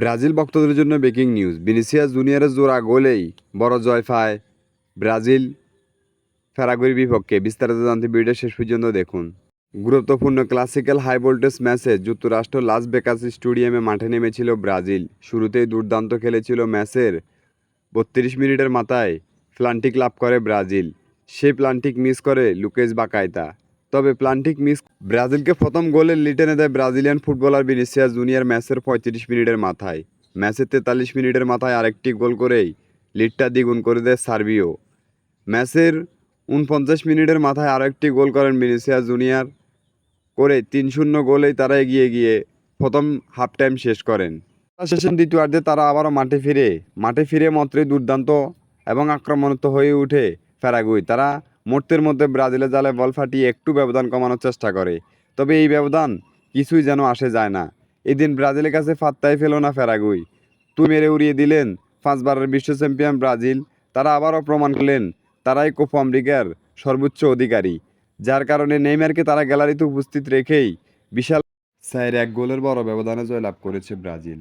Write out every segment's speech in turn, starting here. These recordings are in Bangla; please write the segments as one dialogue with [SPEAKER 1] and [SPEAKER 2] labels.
[SPEAKER 1] ব্রাজিল ভক্তদের জন্য ব্রেকিং নিউজ। ভিনিসিয়াস জুনিয়রের জোড়া গোলেই বড় জয় পায় ব্রাজিল। ফেরাগুরির বিপক্ষে বিস্তারিত জানতে ভিডিও শেষ পর্যন্ত দেখুন। গুরুত্বপূর্ণ ক্লাসিক্যাল হাই ভোল্টেজ ম্যাচে যুক্তরাষ্ট্র লাস বেকাস স্টেডিয়ামে মাঠে নেমেছিল ব্রাজিল। শুরুতেই দুর্দান্ত খেলেছিল ম্যাচের বত্রিশ মিনিটের মাথায় প্লান্টিক লাভ করে ব্রাজিল। সেই প্লান্টিক মিস করে লুকেশ বাকায়তা তবে প্লান্টিক মিস ব্রাজিলকে প্রথম গোলের লিড এনে দেয় ব্রাজিলিয়ান ফুটবলার ভিনিসিয়াস জুনিয়র ম্যাচের পঁয়ত্রিশ মিনিটের মাথায়। ম্যাচের তেতাল্লিশ মিনিটের মাথায় আরেকটি গোল করেই লিডটা দ্বিগুণ করে দেয় সার্বিও। ম্যাচের উনপঞ্চাশ মিনিটের মাথায় আরও একটি গোল করেন ভিনিসিয়াস জুনিয়র, করে তিন শূন্য গোলেই তারা এগিয়ে গিয়ে প্রথম হাফ টাইম শেষ করেন। শেষের দ্বিতীয়ার্ধে তারা আবারও মাঠে ফিরে মাঠে ফিরে মাত্রই দুর্দান্ত এবং আক্রমণাত্মক হয়ে উঠে ফেরাগুই। তারা মুহূর্তের মধ্যে ব্রাজিলের জালে বল ফাটিয়ে একটু ব্যবধান কমানোর চেষ্টা করে। তবে এই ব্যবধান কিছুই যেন আসে যায় না। এদিন ব্রাজিলের কাছে ফাত্তাই ফেল না ফেরাগুই। তুই মেরে উড়িয়ে দিলেন পাঁচবারের বিশ্ব চ্যাম্পিয়ন ব্রাজিল। তারা আবারও প্রমাণ করলেন, তারাই কোপ আমেরিকার সর্বোচ্চ অধিকারী। যার কারণে নেইমারকে তারা গ্যালারিতে উপস্থিত রেখেই বিশাল সাইর এক গোলের বড় ব্যবধানে জয়লাভ করেছে ব্রাজিল।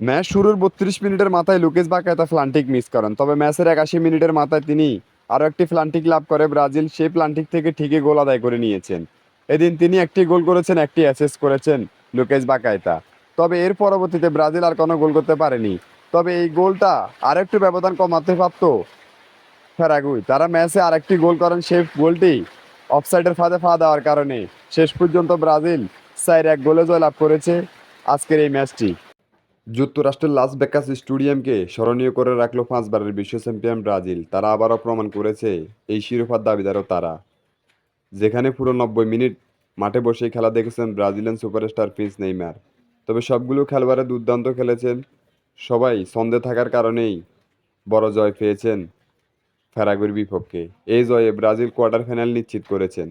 [SPEAKER 1] ম্যাচ শুরুর বত্রিশ মিনিটের মাথায় লুকেশ বাকায়তা ফ্লান্টিক মিস করেন, তবে ম্যাচের একাশি মিনিটের মাথায় তিনি আরও একটি ফ্লান্টিক লাভ করে ব্রাজিল। সেই প্লান্টিক থেকে ঠিকই গোল আদায় করে নিয়েছেন। এদিন তিনি একটি গোল করেছেন, একটি অ্যাসেস করেছেন লুকেশ বাকায়তা তবে এর পরবর্তীতে ব্রাজিল আর কোনো গোল করতে পারেনি। তবে এই গোলটা আরেকটু ব্যবধান কমাতে পারত ফেরাগুই। তারা ম্যাচে আরেকটি গোল করেন, সেই গোলটি অফসাইডের ফাঁদে ফা দেওয়ার কারণে। শেষ পর্যন্ত ব্রাজিল সাইর এক গোলে জয়লাভ করেছে আজকের এই ম্যাচটি। যুক্তরাষ্ট্রের লাস বেকাস স্টেডিয়ামকে স্মরণীয় করে রাখল পাঁচবারের বিশ্ব চ্যাম্পিয়ন ব্রাজিল। তারা আবারও প্রমাণ করেছে এই শিরোপার দাবিদারও তারা। যেখানে পুরো নব্বই মিনিট মাঠে বসে খেলা দেখেছেন ব্রাজিলিয়ান সুপারস্টার প্রিন্স নেইমার। তবে সবগুলো খেলোয়াড়ে দুর্দান্ত খেলেছেন। সবাই ছন্দে থাকার কারণেই বড় জয় পেয়েছেন ফেরাগুর বিপক্ষে। এই জয়ে ব্রাজিল কোয়ার্টার ফাইনাল নিশ্চিত করেছেন।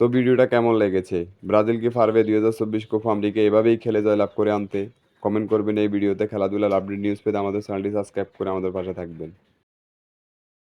[SPEAKER 1] তো ভিডিওটা কেমন লেগেছে? ব্রাজিল কি পারবে দুই হাজার চব্বিশ কোপা আমেরিকা এভাবেই খেলে জয়লাভ করে আনতে? কমেন্ট করবেন এই ভিডিওতে, খেলাধুলার আপডেট নিউজ পেতে আমাদের চ্যানেলটি সাবস্ক্রাইব করে আমাদের পাশে থাকবেন।